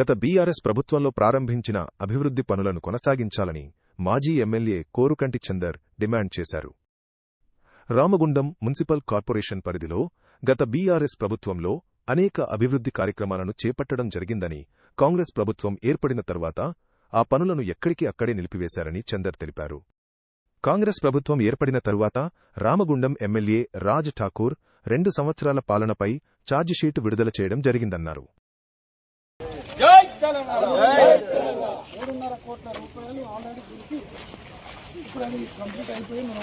గత బీఆర్ఎస్ ప్రభుత్వంలో ప్రారంభించిన అభివృద్ధి పనులను కొనసాగించాలని మాజీ ఎమ్మెల్యే కోరుకంటి చందర్ డిమాండ్ చేశారు. రామగుండం మున్సిపల్ కార్పొరేషన్ పరిధిలో గత బీఆర్ఎస్ ప్రభుత్వంలో అనేక అభివృద్ధి కార్యక్రమాలను చేపట్టడం జరిగిందని కాంగ్రెస్ ప్రభుత్వం ఏర్పడిన తర్వాత ఆ పనులను ఎక్కడికి అక్కడే నిలిపివేశారని చందర్ తెలిపారు. కాంగ్రెస్ ప్రభుత్వం ఏర్పడిన తరువాత రామగుండం ఎమ్మెల్యే రాజ్ ఠాకూర్ రెండు సంవత్సరాల పాలనపై ఛార్జిషీటు విడుదల చేయడం జరిగిందన్నారు. మూడున్నర కోట్ల రూపాయలు ఆల్రెడీ దొరికి ఇప్పుడు అది కంప్లీట్ అయిపోయి మనం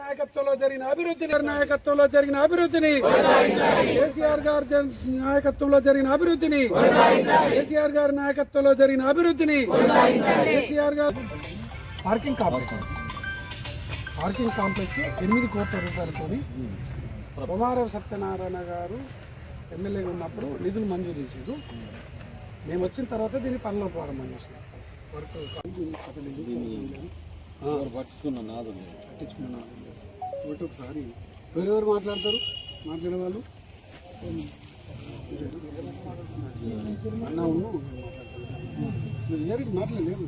నాయకత్వంలో జరిగిన అభివృద్ధిని నాయకత్వంలో జరిగిన అభివృద్ధిని కేసీఆర్ గారి జన్- నాయకత్వంలో జరిగిన అభివృద్ధిని కేసీఆర్ గారి నాయకత్వంలో జరిగిన అభివృద్ధిని కేసీఆర్ గారు పార్కింగ్ కాంప్లెక్స్. పార్కింగ్ కాంప్లెక్స్ ఎనిమిది కోట్ల రూపాయలతో కుమారవ సత్యనారాయణ గారు ఎమ్మెల్యేగా ఉన్నప్పుడు నిధులు మంజూరు చేసేది మేము వచ్చిన తర్వాత దీన్ని పనులు ప్రారంభం చేసినాం. వర్క్ పట్టించుకున్నా నాదు పట్టించుకున్నాను ఒకటి ఒకసారి ఎవరెవరు మాట్లాడతారు? మాట్లాడే వాళ్ళు? అన్నా ఉన్ను మీరు ఎవరికి మాట్లాడలేరు